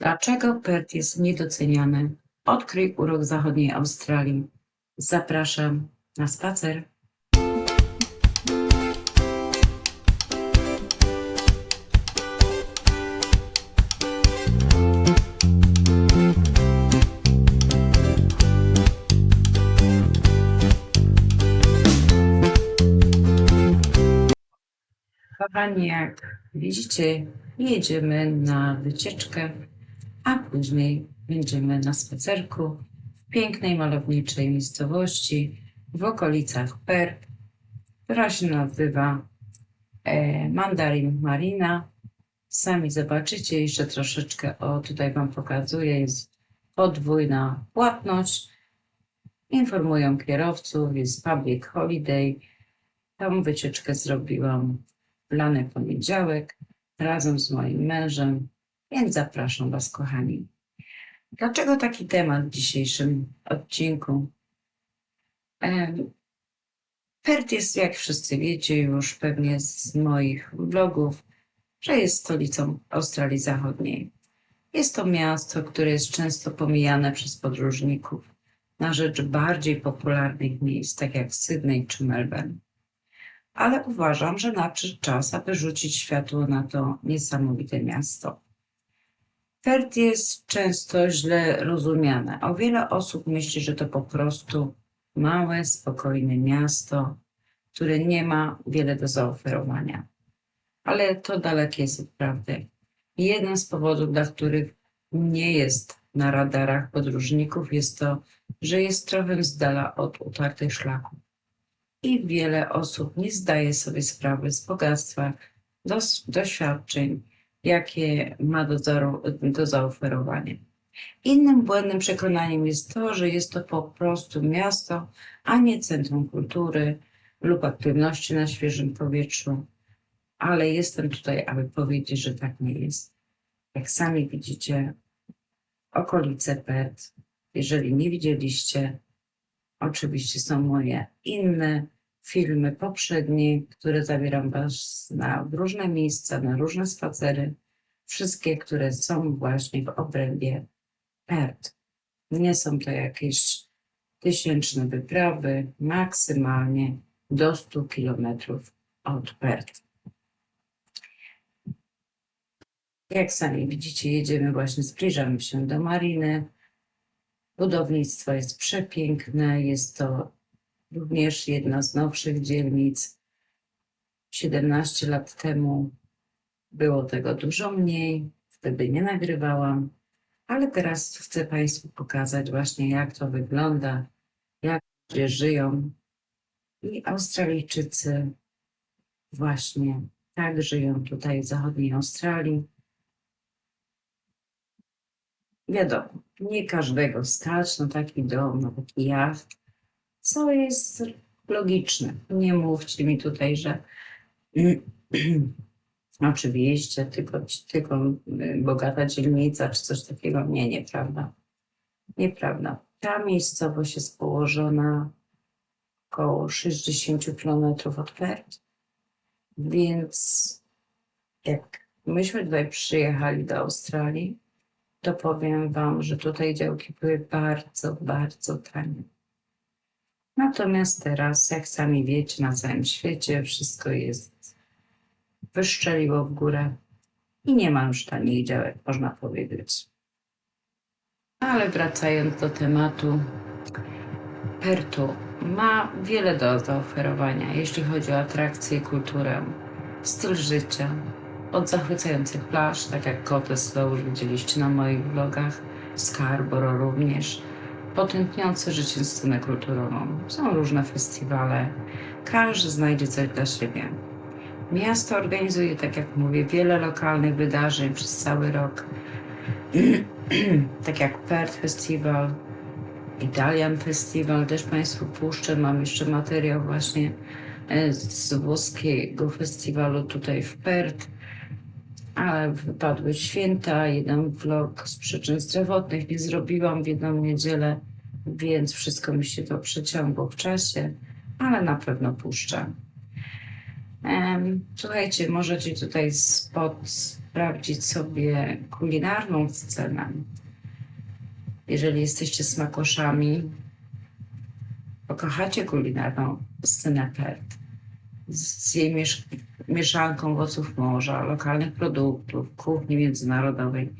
Dlaczego Perth jest niedoceniany? Odkryj urok zachodniej Australii. Zapraszam na spacer. Kochani, jak widzicie, jedziemy na wycieczkę, a później będziemy na spacerku w pięknej, malowniczej miejscowości w okolicach Perth, która się nazywa e, Mandarin Marina. Sami zobaczycie, jeszcze troszeczkę, o tutaj Wam pokazuję, jest podwójna płatność. Informują kierowców, jest public holiday. Tą wycieczkę zrobiłam w lany poniedziałek razem z moim mężem, więc zapraszam Was, kochani. Dlaczego taki temat w dzisiejszym odcinku? Em, Perth jest, jak wszyscy wiecie już pewnie z moich vlogów, że jest stolicą Australii Zachodniej. Jest to miasto, które jest często pomijane przez podróżników na rzecz bardziej popularnych miejsc, tak jak Sydney czy Melbourne ale uważam, że nadszedł czas, aby rzucić światło na to niesamowite miasto. Perth jest często źle rozumiane. O wiele osób myśli, że to po prostu małe, spokojne miasto, które nie ma wiele do zaoferowania. Ale to dalekie jest od prawdy. Jeden z powodów, dla których nie jest na radarach podróżników, jest to, że jest trochę z dala od utartych szlaków i wiele osób nie zdaje sobie sprawy z bogactwa dos- doświadczeń, jakie ma do, do zaoferowania. Innym błędnym przekonaniem jest to, że jest to po prostu miasto, a nie centrum kultury lub aktywności na świeżym powietrzu. Ale jestem tutaj, aby powiedzieć, że tak nie jest. Jak sami widzicie, okolice Perth, jeżeli nie widzieliście, oczywiście są moje inne filmy poprzednie, które zabieram Was na różne miejsca, na różne spacery. Wszystkie, które są właśnie w obrębie Perth. Nie są to jakieś tysięczne wyprawy, maksymalnie do 100 kilometrów od Perth. Jak sami widzicie, jedziemy właśnie, zbliżamy się do mariny. Budownictwo jest przepiękne, jest to również jedna z nowszych dzielnic. 17 lat temu było tego dużo mniej, wtedy nie nagrywałam, ale teraz chcę Państwu pokazać właśnie, jak to wygląda, jak ludzie żyją. I Australijczycy właśnie tak żyją tutaj w zachodniej Australii. Wiadomo, nie każdego stać na taki dom, na taki jacht, co jest logiczne. Nie mówcie mi tutaj, że oczywiście tylko, tylko y, bogata dzielnica czy coś takiego. Nie, nieprawda. Nieprawda. Ta miejscowość jest położona około 60 km od Perth, więc jak myśmy tutaj przyjechali do Australii, to powiem Wam, że tutaj działki były bardzo, bardzo tanie. Natomiast teraz, jak sami wiecie, na całym świecie wszystko jest wyszczeliło w górę i nie ma już tanich działek, można powiedzieć. Ale wracając do tematu, Pertu ma wiele do zaoferowania, jeśli chodzi o atrakcje kulturę, styl życia, od zachwycających plaż, tak jak Cottesloe już widzieliście na moich vlogach, Scarborough również, po tętniące życie scenę kulturową. Są różne festiwale, każdy znajdzie coś dla siebie. Miasto organizuje, tak jak mówię, wiele lokalnych wydarzeń przez cały rok, tak jak Perth Festival, Italian Festival, też Państwu puszczę. Mam jeszcze materiał właśnie e, z włoskiego festiwalu tutaj w Perth ale wypadły święta, jeden vlog z przyczyn zdrowotnych nie zrobiłam w jedną niedzielę, więc wszystko mi się to przeciągło w czasie, ale na pewno puszczę. Słuchajcie, możecie tutaj spod sprawdzić sobie kulinarną scenę. Jeżeli jesteście smakoszami, pokochacie kulinarną scenę Perth z jej miesz mieszanką owoców morza, lokalnych produktów, kuchni międzynarodowej.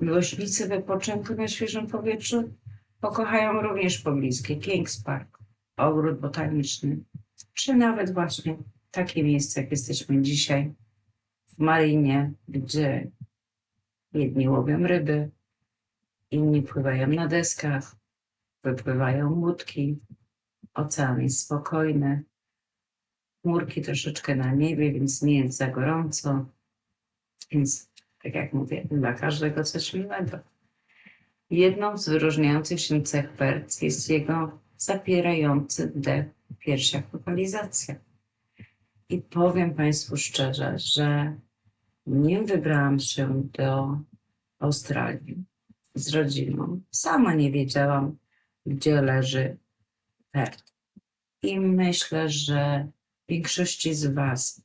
Miłośnicy wypoczynku na świeżym powietrzu pokochają również pobliskie Kings Park, ogród botaniczny, czy nawet właśnie takie miejsce, jak jesteśmy dzisiaj w Marinie, gdzie jedni łowią ryby, inni pływają na deskach, wypływają łódki, ocean jest spokojny, chmurki troszeczkę na niebie, więc nie jest za gorąco, więc tak jak mówię, dla każdego coś miłego. Jedną z wyróżniających się cech Perth jest jego zapierający dech w piersiach lokalizacja. I powiem Państwu szczerze, że nim wybrałam się do Australii z rodziną, sama nie wiedziałam, gdzie leży Perth. I myślę, że większości z Was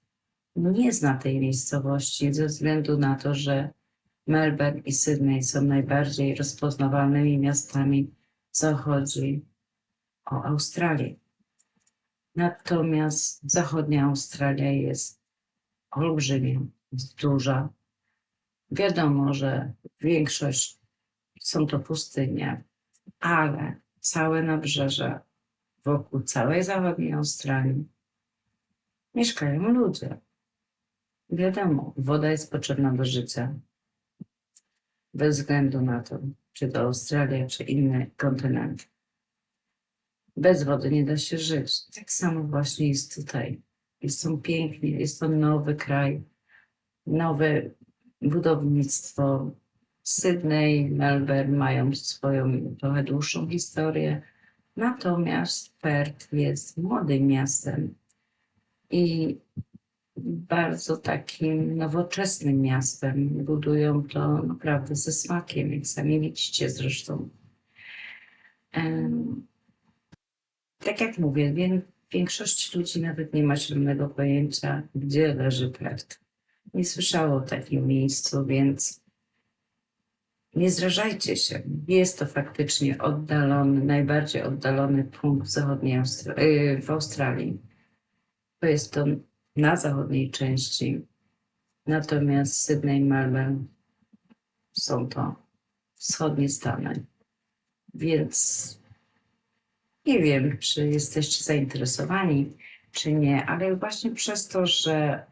nie zna tej miejscowości ze względu na to, że Melbourne i Sydney są najbardziej rozpoznawalnymi miastami, co chodzi o Australię. Natomiast zachodnia Australia jest olbrzymia, jest duża. Wiadomo, że większość są to pustynie, ale całe nabrzeże wokół całej zachodniej Australii mieszkają ludzie. Wiadomo, woda jest potrzebna do życia. Bez względu na to, czy to Australia, czy inny kontynent. Bez wody nie da się żyć. Tak samo właśnie jest tutaj. Jest to pięknie, jest to nowy kraj, nowe budownictwo. Sydney, Melbourne mają swoją trochę dłuższą historię, natomiast Perth jest młodym miastem i bardzo takim nowoczesnym miastem. Budują to naprawdę ze smakiem, jak sami widzicie zresztą. Tak jak mówię, wię- większość ludzi nawet nie ma zielonego pojęcia, gdzie leży Perth. Nie słyszało o takim miejscu, więc nie zrażajcie się. Jest to faktycznie oddalony, najbardziej oddalony punkt zachodniej Austra- y, w Australii. To jest to na zachodniej części. Natomiast Sydney i Melbourne są to wschodnie Stany. Więc nie wiem, czy jesteście zainteresowani, czy nie, ale właśnie przez to, że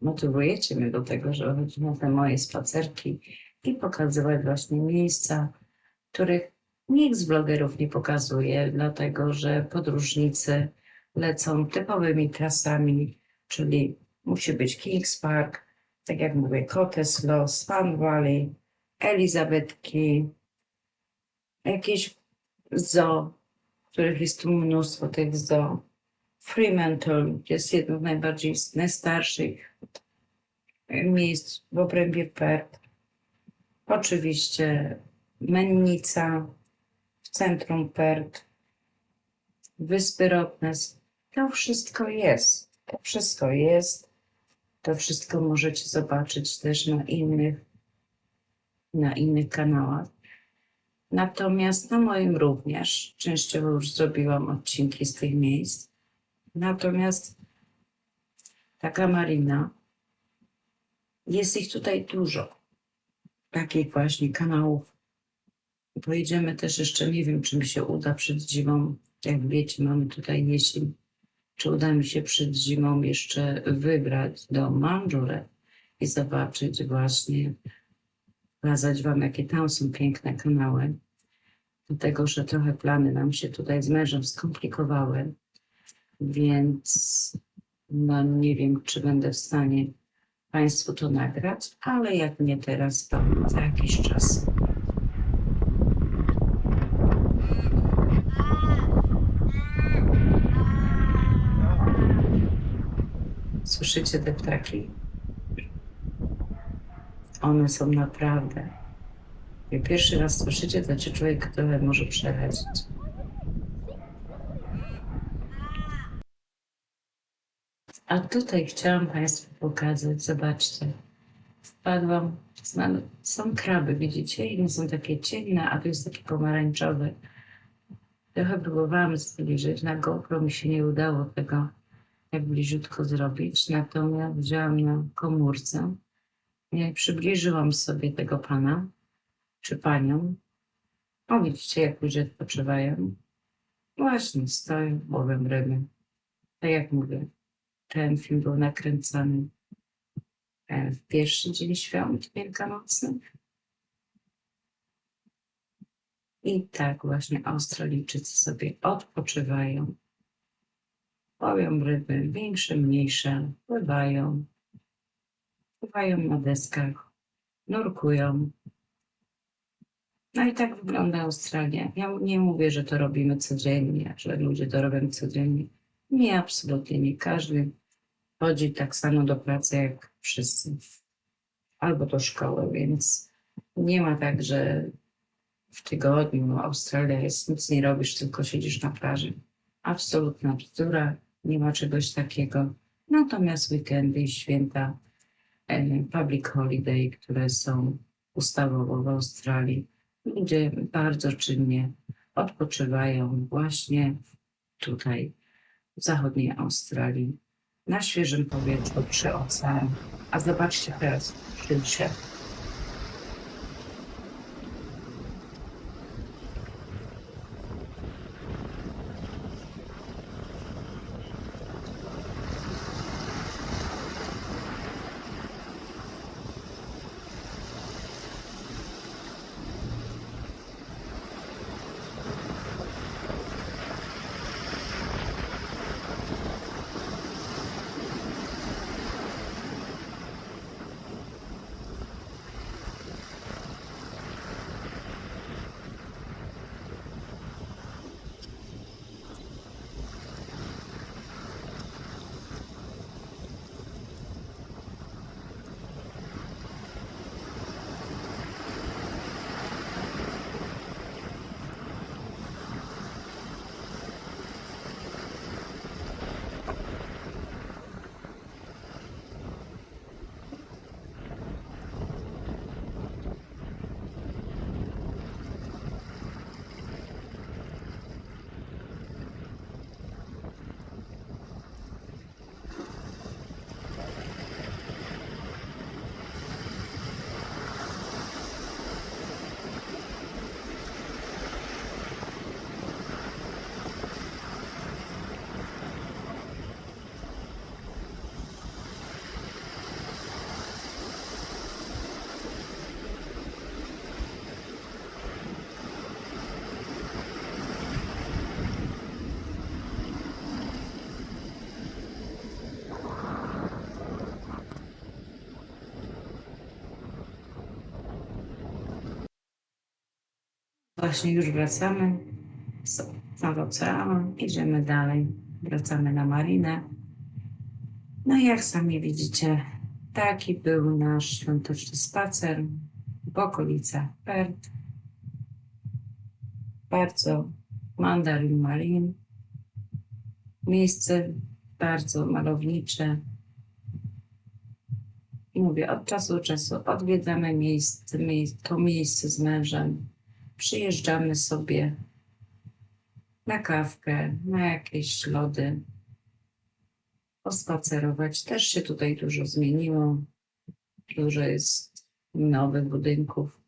motywujecie mnie do tego, że chodzi na te moje spacerki i pokazywać właśnie miejsca, których nikt z blogerów nie pokazuje, dlatego że podróżnicy lecą typowymi trasami, czyli musi być Kings Park, tak jak mówię, Cottesloe, Swan Valley, Elizabeth Key, jakieś zoo, których jest tu mnóstwo tych zoo. Fremantle jest jedno z najbardziej najstarszych miejsc w obrębie Perth. Oczywiście Mennica w centrum Perth, Wyspy Rottnest. To wszystko jest. To wszystko jest. To wszystko możecie zobaczyć też na innych, na innych kanałach. Natomiast na moim również częściowo już zrobiłam odcinki z tych miejsc. Natomiast taka marina, jest ich tutaj dużo. Takich właśnie kanałów. Pojedziemy też jeszcze, nie wiem, czy mi się uda przed zimą. Jak wiecie, mamy tutaj jesień. Czy uda mi się przed zimą jeszcze wybrać do Mandurę i zobaczyć właśnie, pokazać Wam, jakie tam są piękne kanały. Dlatego, że trochę plany nam się tutaj z mężem skomplikowały, więc no nie wiem, czy będę w stanie Państwu to nagrać, ale jak nie teraz, to za jakiś czas. Słyszycie te ptaki? One są naprawdę. Jak pierwszy raz słyszycie, to cię człowiek trochę może przerazić. A tutaj chciałam Państwu pokazać, zobaczcie. Wpadłam, są kraby, widzicie? Jedne są takie ciemne, a tu jest taki pomarańczowy. Trochę próbowałam zbliżyć, na GoPro mi się nie udało tego tak bliziutko zrobić, natomiast wzięłam na komórce i przybliżyłam sobie tego pana, czy panią. O, widzicie, jak ludzie odpoczywają. Właśnie, stoją, łowią ryby. Tak jak mówię, ten film był nakręcony e, w pierwszy dzień świąt wielkanocnych. I tak właśnie Australijczycy sobie odpoczywają. Łowią ryby, większe, mniejsze, pływają. Pływają na deskach, nurkują. No i tak wygląda Australia. Ja nie mówię, że to robimy codziennie, że ludzie to robią codziennie. Nie, absolutnie nie. Każdy chodzi tak samo do pracy jak wszyscy. Albo do szkoły, więc nie ma tak, że w tygodniu Australia jest, nic nie robisz, tylko siedzisz na plaży. Absolutna bzdura, nie ma czegoś takiego. Natomiast weekendy i święta, e, public holiday, które są ustawowo w Australii, ludzie bardzo czynnie odpoczywają właśnie tutaj w zachodniej Australii, na świeżym powietrzu, przy oceanie. A zobaczcie teraz, czym się Właśnie już wracamy z nad oceanu, idziemy dalej, wracamy na marinę. No i jak sami widzicie, taki był nasz świąteczny spacer w okolicach Perth. Bardzo Mandarin Marine. Miejsce bardzo malownicze. I mówię, od czasu do czasu odwiedzamy miejsce, to miejsce z mężem przyjeżdżamy sobie na kawkę, na jakieś lody, pospacerować. Też się tutaj dużo zmieniło. Dużo jest nowych budynków.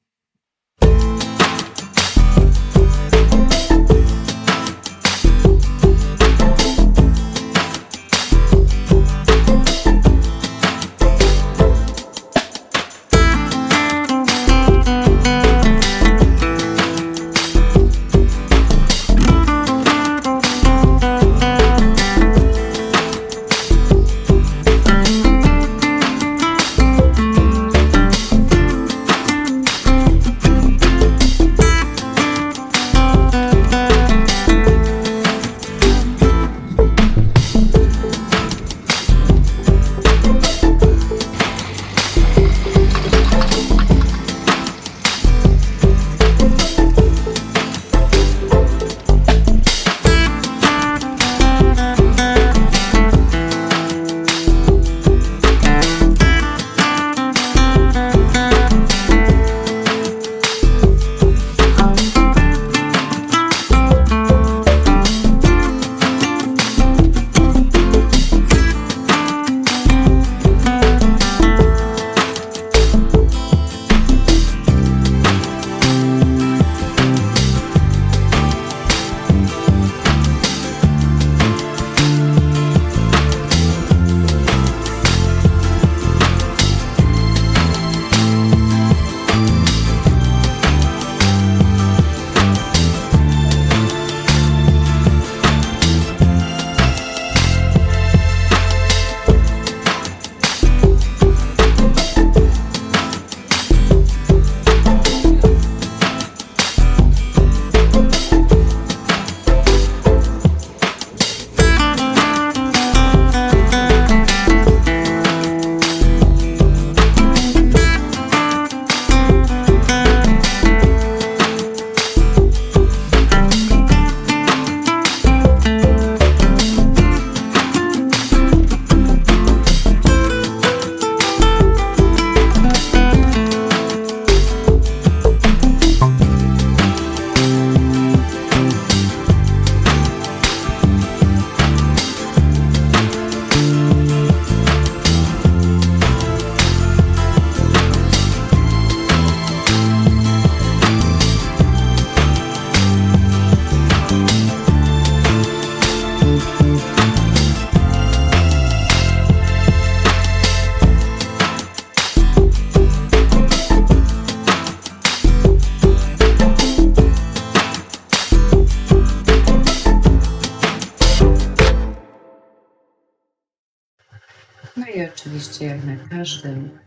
Oczywiście na każdym,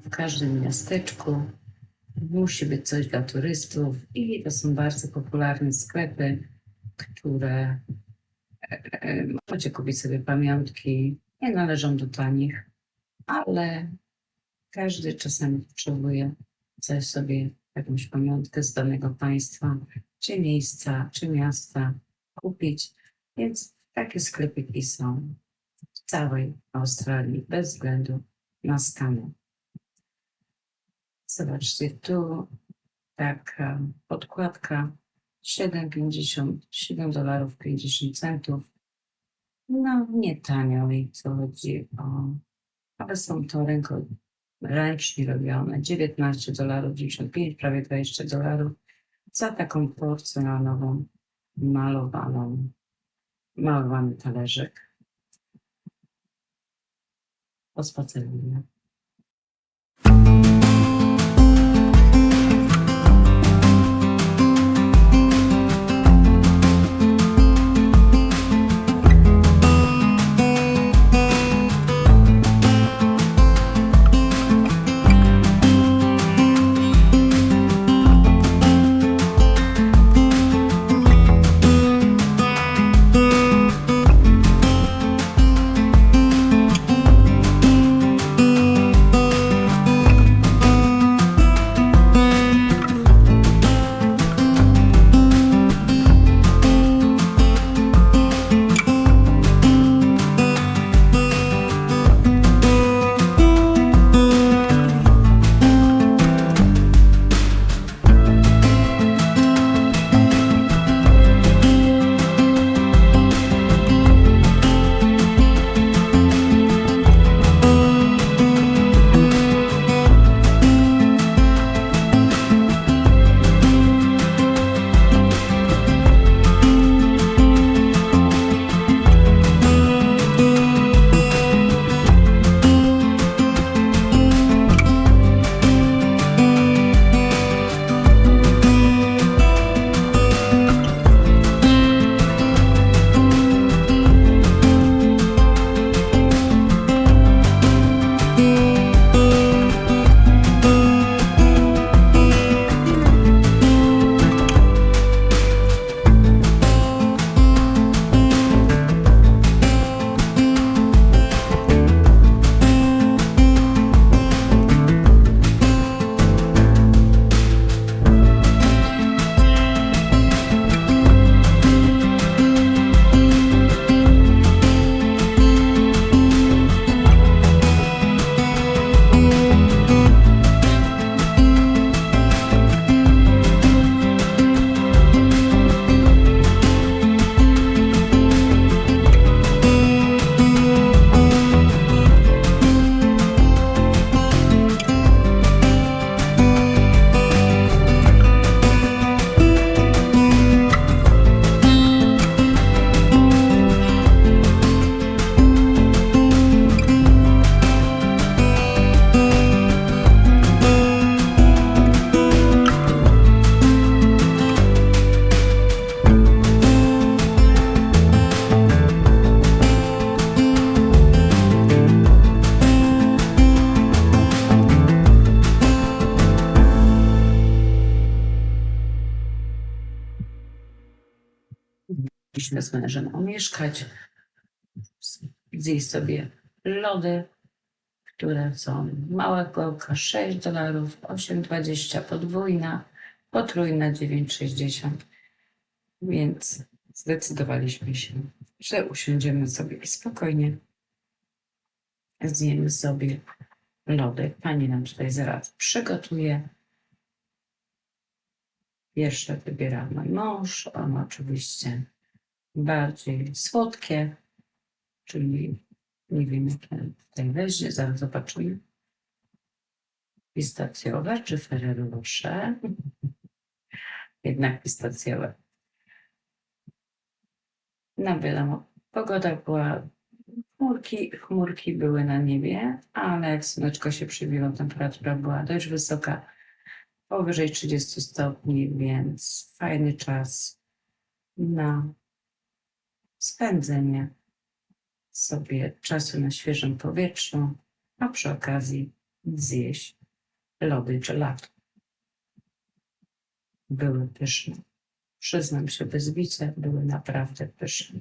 w każdym miasteczku. Musi być coś dla turystów i to są bardzo popularne sklepy, które możecie kupić sobie pamiątki, nie należą do tanich, ale każdy czasami potrzebuje coś sobie, jakąś pamiątkę z danego państwa, czy miejsca, czy miasta kupić, więc takie sklepiki są całej Australii, bez względu na stan. Zobaczcie, tu taka podkładka 7,50, 7 dolarów 50 centów. No, nie tanio i co chodzi o, ale są to ręko, ręcznie robione. 19 dolarów 95, prawie 20 dolarów za taką porcelanową, malowaną, malowany talerzyk. aus Brasilien omieszkać, zjeść sobie lody, które są mała kołka 6 dolarów, 8,20 podwójna, potrójna 9,60. Więc zdecydowaliśmy się, że usiądziemy sobie i spokojnie zjemy sobie lody. Pani nam tutaj zaraz przygotuje. Pierwsze wybiera mój mąż, on oczywiście bardziej słodkie, czyli nie wiem, jakie tutaj weźmie, zaraz zobaczymy. Pistacjowe czy Ferrero Rocher? Jednak pistacjowe. No wiadomo, pogoda była, chmurki, chmurki były na niebie, ale jak słoneczko się przybiło, temperatura była dość wysoka, powyżej 30 stopni, więc fajny czas na spędzenie sobie czasu na świeżym powietrzu, a przy okazji zjeść lody gelato. Były pyszne. Przyznam się bez bicia, były naprawdę pyszne.